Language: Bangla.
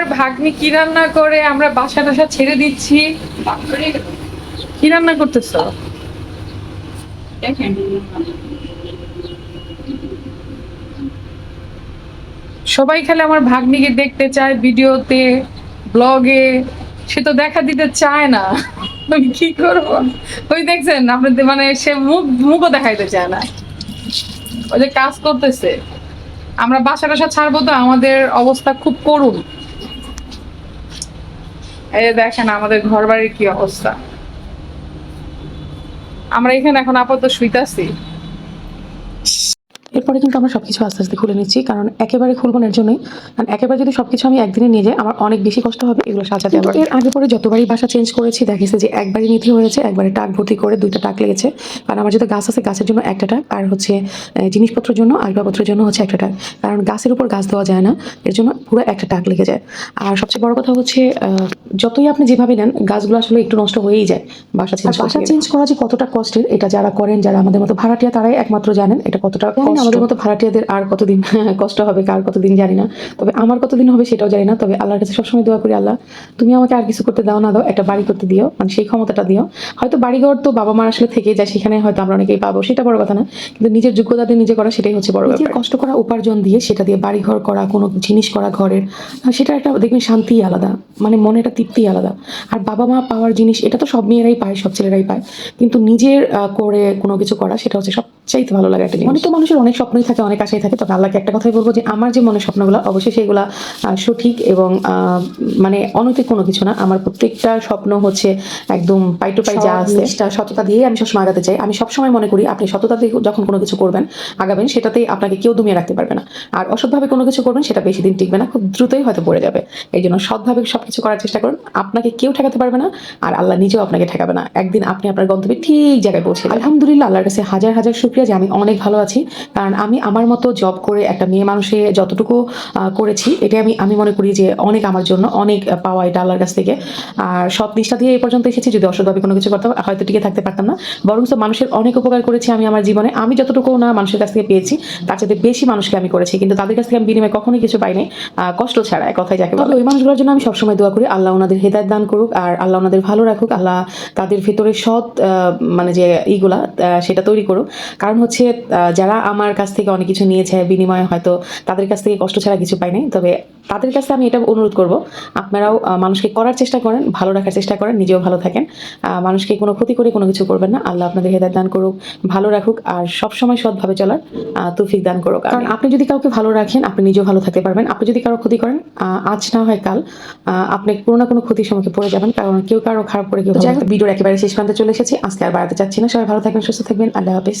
আমার ভাগ্নি কি রান্না করে? আমরা বাসা টাসা ছেড়ে দিচ্ছি। কি রান্না করতেছ? সবাই খালি আমার ভাগ্নিকে দেখতে চায় ভিডিওতে ব্লগে। সে তো দেখা দিতে চায় না। কি করব? ওই দেখছেন আপনাদের মানে সে মুখ মুখও দেখাইতে চায় না। ওই যে কাজ করতেছে। আমরা বাসা টাসা ছাড়বো তো আমাদের অবস্থা খুব করুণ। এই যে দেখেন আমাদের ঘর বাড়ির কি অবস্থা। আমরা এখানে এখন আপাতত শুইতাছি। এরপরে কিন্তু আমরা সবকিছু আস্তে আস্তে খুলে নিচ্ছি কারণ একেবারে খুলবো এর জন্যই। কারণ একেবারে যদি সবকিছু আমি একদিনে নিয়ে যাই আমার অনেক বেশি কষ্ট হবে এগুলো সাজাতে আবার। এর আগে পরে যতবারই বাসা চেঞ্জ করেছি দেখেছে যে একবারই নিতে হয়েছে একবারে টাক ভর্তি করে দুইটা টাক লেগেছে। কারণ আমার যেহেতু গাছ আছে গাছের জন্য একটা টাক আর হচ্ছে জিনিসপত্রের জন্য আসবাবপত্রের জন্য হচ্ছে একটা টাক। কারণ গাছের উপর গাছ দেওয়া যায় না এর জন্য পুরো একটা টাক লেগে যায়। আর সবচেয়ে বড় কথা হচ্ছে আহ, যতই আপনি যেভাবে নেন গাছগুলো আসলে একটু নষ্ট হয়েই যায় বাসা চেঞ্জ বাসা চেঞ্জ করা যে কতটা কষ্টের এটা যারা করেন যারা আমাদের মতো ভাড়াটিয়া তারাই একমাত্র জানেন এটা কতটা না আমাদের মতো ভাড়াটিয়াদের আর কতদিন কষ্ট হবে কার কতদিন জানি না। তবে আমার কতদিন হবে সেটাও জানি না তবে আল্লাহর কাছে সবসময় দোয়া করি আল্লাহ তুমি আমাকে আর কিছু করতে দাও না দাও একটা বাড়ি করতে দিও মানে সেই ক্ষমতাটা দিও। হয়তো বাড়িঘর তো বাবা মার আসলে থেকে যায় সেখানে হয়তো আমরা অনেকেই পাবো সেটা বড় কথা না কিন্তু নিজের যোগ্যতা দিয়ে নিজে করা সেটাই হচ্ছে বড় ব্যাপার। কষ্ট করা উপার্জন দিয়ে সেটা দিয়ে বাড়িঘর করা কোনো জিনিস করা ঘরের সেটা একটা দেখবেন শান্তি আলাদা মানে মনে একটা তৃপ্তি আলাদা। আর বাবা মা পাওয়ার জিনিস এটা তো সব মেয়েরাই পায় সব ছেলেরাই পায়। কিন্তু নিজের আহ, করে কোনো কিছু করা সেটা হচ্ছে সবচাইতে ভালো লাগে একটা জিনিস। অনেক তো মানুষের অনেক স্বপ্নই থাকে অনেক আশাই থাকে তবে আল্লাহকে একটা কথাই বলব যে আমার যে মনের স্বপ্নগুলো অবশ্যই সেগুলো সঠিক এবং মানে অনৈতিক কোনো কিছু না। আমার প্রত্যেকটা স্বপ্ন হচ্ছে একদম পাই টু পাই যা আছে। নিষ্ঠা, সততা দিয়েই আমি সবসময় আগাতে চাই। আমি সবসময় মনে করি আপনি সততা দিয়ে যখন কোনো কিছু করবেন আগাবেন সেটাতেই আপনাকে কেউ দমিয়ে রাখতে পারবে না। আর অসৎভাবে কোনো কিছু করবেন সেটা বেশি দিন টিকবে না খুব দ্রুতই হয়তো পড়ে যাবে। এই জন্য সৎভাবে সবকিছু করার চেষ্টা করুন। আপনাকে কেউ ঠেকাতে পারবে না আর আল্লাহ নিজেও আপনাকে ঠেকাবে না। একদিন আপনি আপনার গন্তব্যে ঠিক জায়গায় পৌঁছে আলহামদুলিল্লাহ আল্লাহর কাছে হাজার হাজার শুক্রিয়া। যে আমি অনেক ভালো আছি। কারণ আমি আমার মতো জব করে একটা মেয়ে মানুষে যতটুকু করেছি এটা আমি আমি মনে করি যে অনেক আমার জন্য অনেক পাওয়া এটা আল্লাহর কাছ থেকে। আর সৎ নিষ্ঠা দিয়ে এই পর্যন্ত এসেছি, যদি অসৎভাবে কোনো কিছু করতাম হয়তো টিকে থাকতে পারতাম না। বরং তো মানুষের অনেক উপকার করেছি আমি আমার জীবনে। আমি যতটুকু না মানুষের কাছ থেকে পেয়েছি, তার সাথে বেশি মানুষকে আমি করেছি। কিন্তু তাদের কাছ থেকে আমি বিনিময়ে কখনোই কিছু পাইনি। কষ্ট ছাড়া এক কথায় যাকে ওই মানুষগুলোর জন্য আমি সবসময় দোয়া করি, আল্লাহ ওনাদের হেদায়ত দান করুক, আর আল্লাহ ওনাদের ভালো রাখুক, আল্লাহ তাদের ভিতরে সৎ মানে যে ইগুলা সেটা তৈরি করুক। কারণ হচ্ছে যারা আমার কাছ থেকে অনেক কিছু নিয়েছে বিনিময়ে হয়তো তাদের কাছ থেকে কষ্ট ছাড়া কিছু পাই নাই। তবে তাদের কাছে আমি এটা অনুরোধ করব আপনারাও মানুষকে করার চেষ্টা করেন ভালো রাখার চেষ্টা করেন নিজেও ভালো থাকেন। মানুষকে কোনো ক্ষতি করে কোনো কিছু করবেন না। আল্লাহ আপনাদের হেদায়ত দান করুক ভালো রাখুক আর সবসময় সৎভাবে চলার তৌফিক দান করুক। কারণ আপনি যদি কাউকে ভালো রাখেন আপনি নিজেও ভালো থাকতে পারবেন। আপনি যদি কারও ক্ষতি করেন আজ না হয় কাল আহ, আপনি কোনো না কোনো ক্ষতির সম্মুখে পড়ে যাবেন। কারণ কেউ কারও খারাপ করে কেউ যাই হোক ভিডিওর একেবারে শেষ প্রান্তে চলে এসেছি। আজকে আর বাড়াতে চাচ্ছি না। সবাই ভালো থাকবেন সুস্থ থাকবেন। আল্লাহ হাফিজ।